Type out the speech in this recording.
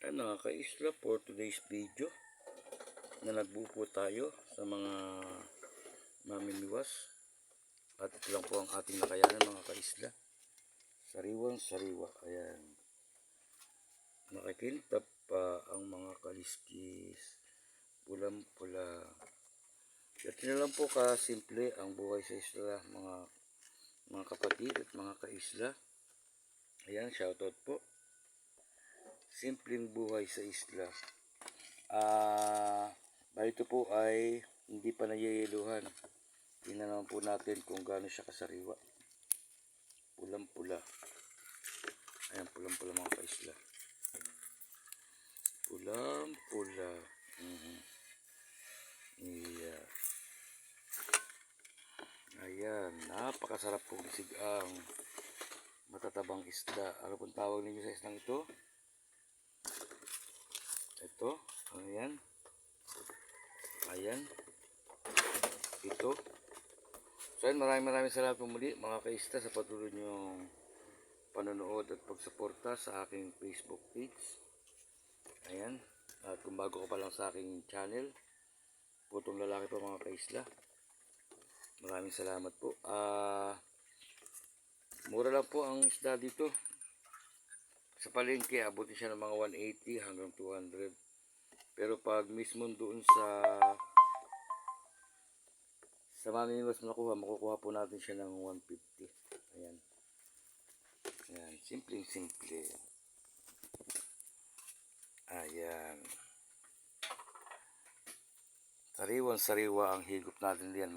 Ayan mga ka-isla for today's video na nagbupo tayo sa mga mamimiwas. At ito lang po ang ating nakayanan mga ka-isla. Sariwang sariwa ayan. Nakikintab pa ang mga kaliskis. Pulang pula ito na lang po kasimple ang buhay sa isla mga mga kapatid at mga ka-isla. Ayan shoutout po simpleng buhay sa isla. Ah, bali ito po ay hindi pa nayeyeluhan. Tingnan naman po natin kung gaano siya kasariwa. Pulang-pula. Ayan, pulang-pula mga kaisla. Pulang-pula. Mhm. Yeah. Ayan, napakasarap pong isig ang matatabang isda. Ano pong tawag ninyo sa islang ito? Ito, ayan. Ayan. Ito. So, ayan, maraming maraming salamat po muli mga kaista sa patuloy niyong panonood at pagsuporta sa aking Facebook page. Ayan. At kung bago ka pa lang sa aking channel, putong lalaki po mga kaisla. Maraming salamat po. Ah, mura lang po ang isda dito sa palengke abutin siya ng mga 180 hanggang 200 pero pag mismo doon sa sa mamimiwas makuha makukuha po natin siya ng 150 ayan. Ayan. Simpleng simple. Ayan. Sariwan sariwa ang higop natin diyan